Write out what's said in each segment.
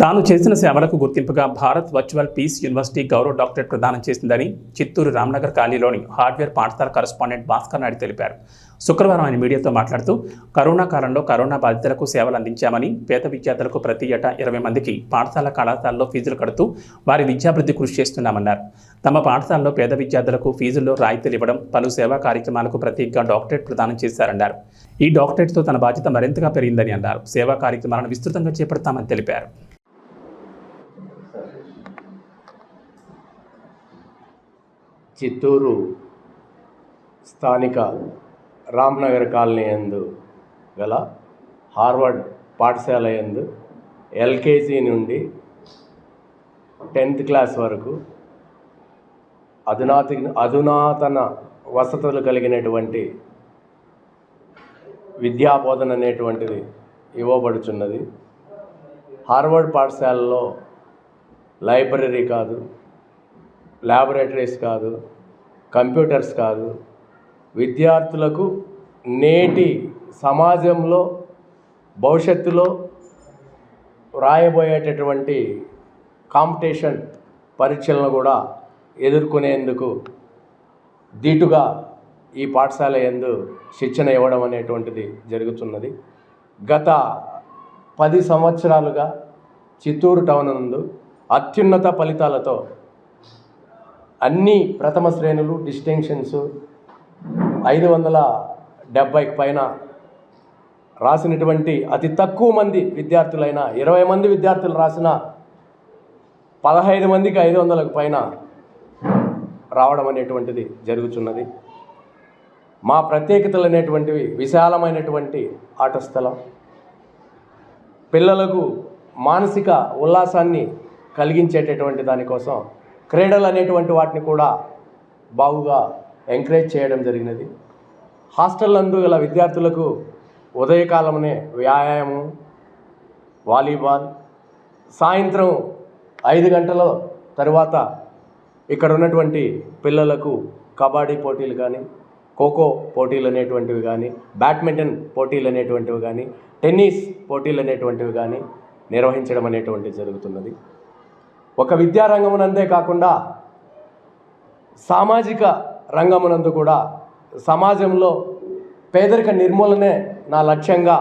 తాను చేసిన సేవలకు గుర్తింపుగా భారత్ వర్చువల్ పీస్ యూనివర్సిటీ గౌరవ డాక్టరేట్ ప్రదానం చేసిందని చిత్తూరు రామ్నగర్ కాలనీలోని హార్డ్వేర్ పాఠశాల కరస్పాండెంట్ భాస్కర్ నాయుడు తెలిపారు. శుక్రవారం ఆయన మీడియాతో మాట్లాడుతూ కరోనా కాలంలో కరోనా బాధితులకు సేవలు అందించామని పేద విద్యార్థులకు ప్రతి ఏటా ఇరవై మందికి పాఠశాల కళాశాలలో ఫీజులు కడుతూ వారి విద్యాభివృద్ధి కృషి చేస్తున్నామన్నారు. తమ పాఠశాలలో పేద విద్యార్థులకు ఫీజుల్లో రాయితీలు ఇవ్వడం పలు సేవా కార్యక్రమాలకు ప్రతీకగా డాక్టరేట్ ప్రదానం చేశారన్నారు. ఈ డాక్టరేట్తో తన బాధ్యత మరింతగా పెరిగిందని అన్నారు. సేవా కార్యక్రమాలను విస్తృతంగా చేపడతామని తెలిపారు. చిత్తూరు స్థానిక రామ్నగర్ కాలనీ యందు గల హార్వర్డ్ పాఠశాల యందు ఎల్కేజీ నుండి టెన్త్ క్లాస్ వరకు అధునాతి అధునాతన వసతులు కలిగినటువంటి విద్యాబోధన అనేటువంటిది ఇవ్వబడుచున్నది. హార్వర్డ్ పాఠశాలలో లైబ్రరీ కాదు ల్యాబొరేటరీస్ కాదు కంప్యూటర్స్ కాదు. విద్యార్థులకు నేటి సమాజంలో భవిష్యత్తులో రాయబోయేటటువంటి కాంపిటీషన్ పరీక్షలను కూడా ఎదుర్కొనేందుకు దీటుగా ఈ పాఠశాల యందు శిక్షణ ఇవ్వడం అనేటువంటిది జరుగుతున్నది. గత పది సంవత్సరాలుగా చిత్తూరు టౌన్ నందు అత్యున్నత ఫలితాలతో అన్ని ప్రథమ శ్రేణులు డిస్టింక్షన్స్ ఐదు వందల డెబ్బైకి పైన రాసినటువంటి అతి తక్కువ మంది విద్యార్థులైన ఇరవై మంది విద్యార్థులు రాసిన పదహైదు మందికి ఐదు వందలకు పైన రావడం అనేటువంటిది జరుగుతున్నది మా ప్రత్యేకతలు అనేటువంటివి విశాలమైనటువంటి ఆట స్థలం పిల్లలకు మానసిక ఉల్లాసాన్ని కలిగించేటటువంటి దానికోసం క్రీడలు అనేటువంటి వాటిని కూడా బాగుగా ఎంకరేజ్ చేయడం జరిగినది. హాస్టల్ నందు గల విద్యార్థులకు ఉదయకాలమునే వ్యాయామం వాలీబాల్ సాయంత్రం ఐదు గంటల తరువాత ఇక్కడ ఉన్నటువంటి పిల్లలకు కబడ్డీ పోటీలు కానీ ఖోఖో పోటీలు అనేటువంటివి కానీ బ్యాడ్మింటన్ పోటీలు అనేటువంటివి కానీ టెన్నిస్ పోటీలు అనేటువంటివి కానీ నిర్వహించడం అనేటువంటిది జరుగుతున్నది. ఒక విద్యారంగమునందే కాకుండా సామాజిక రంగమునందు కూడా సమాజంలో పేదరిక నిర్మూలనే నా లక్ష్యంగా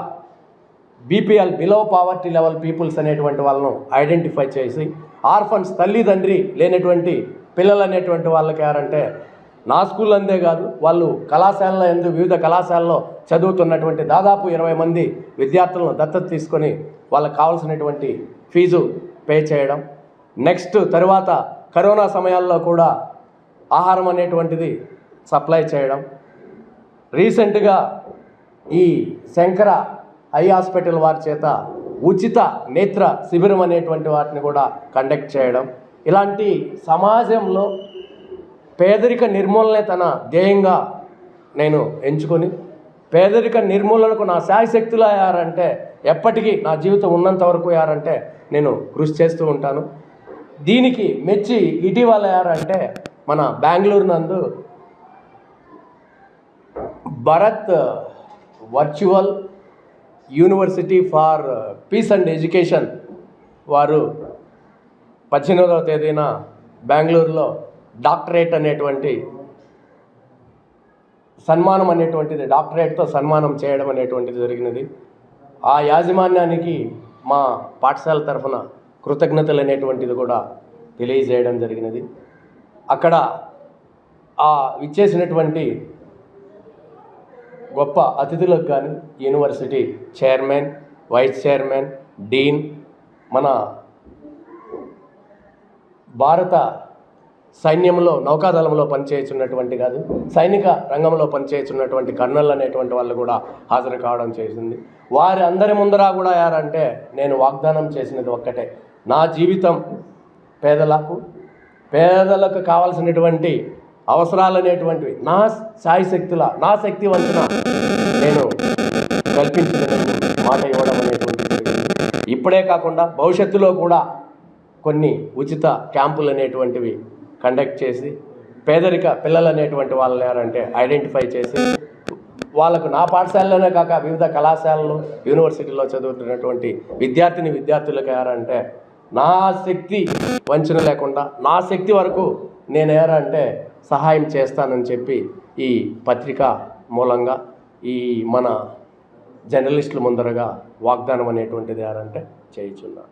BPL below poverty level peoples అనేటువంటి వాళ్ళను ఐడెంటిఫై చేసి ఆర్ఫన్స్ తల్లిదండ్రి లేనటువంటి పిల్లలు అనేటువంటి వాళ్ళకి ఎవరంటే నా స్కూల్ అందే కాదు వాళ్ళు కళాశాలలో ఎందు వివిధ కళాశాలలో చదువుతున్నటువంటి దాదాపు ఇరవై మంది విద్యార్థులను దత్తత తీసుకొని వాళ్ళకి కావాల్సినటువంటి ఫీజు పే చేయడం నెక్స్ట్ తరువాత కరోనా సమయాల్లో కూడా ఆహారం అనేటువంటిది సప్లై చేయడం. రీసెంట్గా ఈ శంకర ఐ హాస్పిటల్ వారి చేత ఉచిత నేత్ర శిబిరం అనేటువంటి వాటిని కూడా కండక్ట్ చేయడం. ఇలాంటి సమాజంలో పేదరిక నిర్మూలనే తన ధ్యేయంగా నేను ఎంచుకొని పేదరిక నిర్మూలనకు నా శాయశక్తులు అయ్యారంటే ఎప్పటికీ నా జీవితం ఉన్నంత వరకు అయ్యారంటే నేను కృషి చేస్తూ ఉంటాను. దీనికి మెచ్చి ఇటీవల అంటే మన బెంగళూరు నందు Bharat virtual university for peace and education వారు పద్దెనిమిదవ తేదీన బెంగళూరులో డాక్టరేట్ అనేటువంటి సన్మానం అనేటువంటిది డాక్టరేట్తో సన్మానం చేయడం అనేటువంటిది జరిగినది. ఆ యాజమాన్యానికి మా పాఠశాల తరఫున కృతజ్ఞతలు అనేటువంటిది కూడా తెలియజేయడం జరిగినది. అక్కడ ఆ ఇచ్చేసినటువంటి గొప్ప అతిథులకు కానీ university chairman vice chairman dean మన భారత సైన్యంలో నౌకాదళంలో పనిచేస్తున్నటువంటి కాదు సైనిక రంగంలో పనిచేస్తున్నటువంటి కర్నల్ అనేటువంటి వాళ్ళు కూడా హాజరు కావడం చేసింది. వారి అందరి ముందర కూడా యారంటే నేను వాగ్దానం చేసినది ఒక్కటే నా జీవితం పేదలకు పేదలకు కావాల్సినటువంటి అవసరాలు అనేటువంటివి నా శాయశక్తుల నా శక్తి వంతున నేను కల్పించిన మాట ఇవ్వడం అనేటువంటిది. ఇప్పుడే కాకుండా భవిష్యత్తులో కూడా కొన్ని ఉచిత క్యాంపులు అనేటువంటివి కండక్ట్ చేసి పేదరిక పిల్లలు అనేటువంటి వాళ్ళని ఎవరంటే ఐడెంటిఫై చేసి వాళ్ళకు నా పాఠశాలలోనే కాక వివిధ కళాశాలలు యూనివర్సిటీలో చదువుతున్నటువంటి విద్యార్థిని విద్యార్థులకు ఏరంటే నా శక్తి వంచన లేకుండా నా శక్తి వరకు నేను అంటే సహాయం చేస్తానని చెప్పి ఈ పత్రిక మూలంగా ఈ మన జర్నలిస్టుల ముందరగా వాగ్దానం అనేటువంటిది ఏరంటే చేయుచున్నాను